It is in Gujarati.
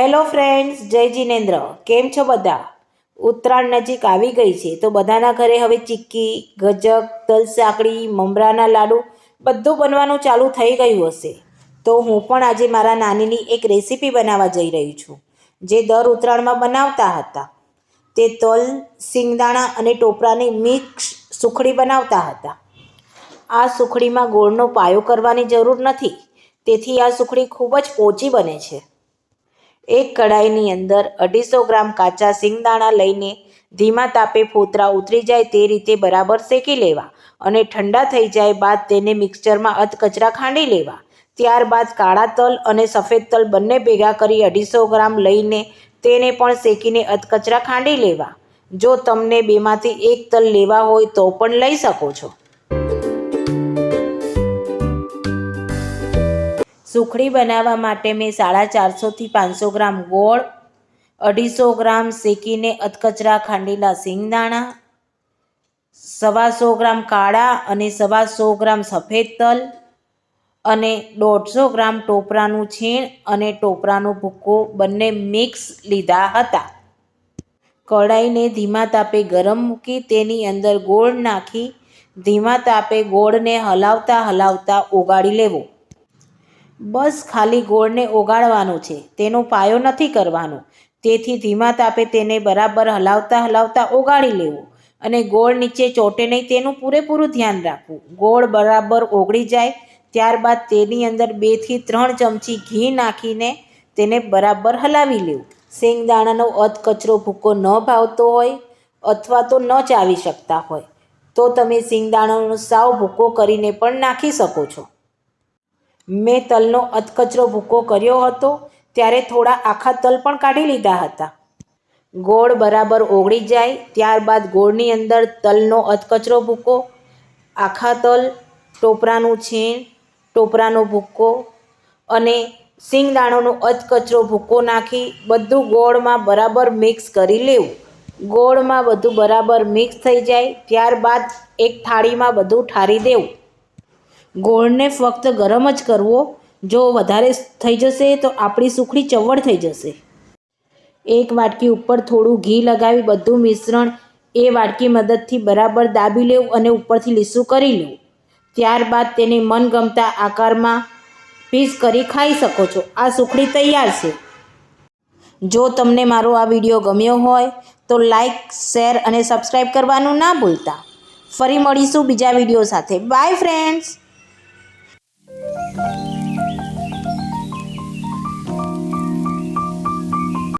હેલો ફ્રેન્ડ્સ, જય જીનેન્દ્ર. કેમ છો બધા? ઉત્તરાયણ નજીક આવી ગઈ છે, તો બધાના ઘરે હવે ચીક્કી, ગજક તલ સાંકળી મમરાના લાડુ બધું બનવાનું ચાલુ થઈ ગયું હશે. તો હું પણ આજે મારા નાનીની એક રેસીપી બનાવવા જઈ રહી છું, જે દર ઉત્તરાયણમાં બનાવતા હતા. તે તલ, સિંગદાણા અને ટોપરાની મિક્સ સુખડી બનાવતા હતા. આ સુખડીમાં ગોળનો પાયો કરવાની જરૂર નથી, તેથી આ સુખડી ખૂબ જ પોચી બને છે. એક કઢાઈની અંદર અઢીસો ગ્રામ કાચા સિંગદાણા લઈને ધીમા તાપે ફોતરા ઉતરી જાય તે રીતે બરાબર શેકી લેવા અને ઠંડા થઈ જાય બાદ તેને મિક્સચરમાં અધકચરા ખાંડી લેવા. ત્યારબાદ કાળા તલ અને સફેદ તલ બંને ભેગા કરી અઢીસો ગ્રામ લઈને તેને પણ શેકીને અધકચરા ખાંડી લેવા. જો તમને બેમાંથી એક તલ લેવા હોય તો પણ લઈ શકો છો. સુખડી બનાવવા માટે મેં સાડા ચારસોથી પાંચસો ગ્રામ ગોળ, અઢીસો ગ્રામ શેકીને અધકચરા ખાંડેલા સિંગદાણા સવા સો ગ્રામ કાળા અને સવા સો ગ્રામ સફેદ તલ અને દોઢસો ગ્રામ ટોપરાનું છીણ અને ટોપરાનો ભૂક્કો બંને મિક્સ લીધા હતા. કઢાઈને ધીમા તાપે ગરમ મૂકી તેની અંદર ગોળ નાખી ધીમા તાપે ગોળને હલાવતા હલાવતા ઓગાળી લેવો. બસ ખાલી ગોળને ઓગાળવાનો છે, તેનો પાયો નથી કરવાનો. તેથી ધીમા તાપે તેને બરાબર હલાવતા હલાવતા ઓગાળી લેવો અને ગોળ નીચે ચોટે નહીં તેનું પૂરેપૂરું ધ્યાન રાખવું. ગોળ બરાબર ઓગળી જાય, ત્યારબાદ તેની અંદર બેથી ત્રણ ચમચી ઘી નાખીને તેને બરાબર હલાવી લેવું. શેંગદાણાનો અધકચરો ભૂકો ન ભાવતો હોય અથવા તો ન ચાવી શકતા હોય, તો તમે શિંગદાણાનો સાવ ભૂકો કરીને પણ નાખી શકો છો. મેં તલનો અધકચરો ભૂકો કર્યો હતો, ત્યારે થોડા આખા તલ પણ કાઢી લીધા હતા. ગોળ બરાબર ઓગળી જાય, ત્યારબાદ ગોળની અંદર તલનો અધકચરો ભૂકો, આખા તલ, ટોપરાનું છીણ, ટોપરાનો ભૂકો અને સિંગદાણોનો અધકચરો ભૂકો નાખી બધું ગોળમાં બરાબર મિક્સ કરી લેવું. ગોળમાં બધું બરાબર મિક્સ થઈ જાય, ત્યારબાદ એક થાળીમાં બધું ઠારી દેવું. ગોળને ફક્ત ગરમ જ કરવો. જો વધારે થઈ જશે તો આપણી સુખડી ચવડ થઈ જશે. એક વાટકી ઉપર થોડું ઘી લગાવી બધું મિશ્રણ એ વાટકી મદદથી બરાબર દાબી લેવું અને ઉપરથી લીસું કરી લેવું. ત્યારબાદ તેને મનગમતા આકારમાં પીસ કરી ખાઈ શકો છો. આ સુખડી તૈયાર છે. જો તમને મારો આ વીડિયો ગમ્યો હોય તો લાઈક, શેર અને સબસ્ક્રાઈબ કરવાનું ના ભૂલતા. ફરી મળીશું બીજા વીડિયો સાથે. Bye friends!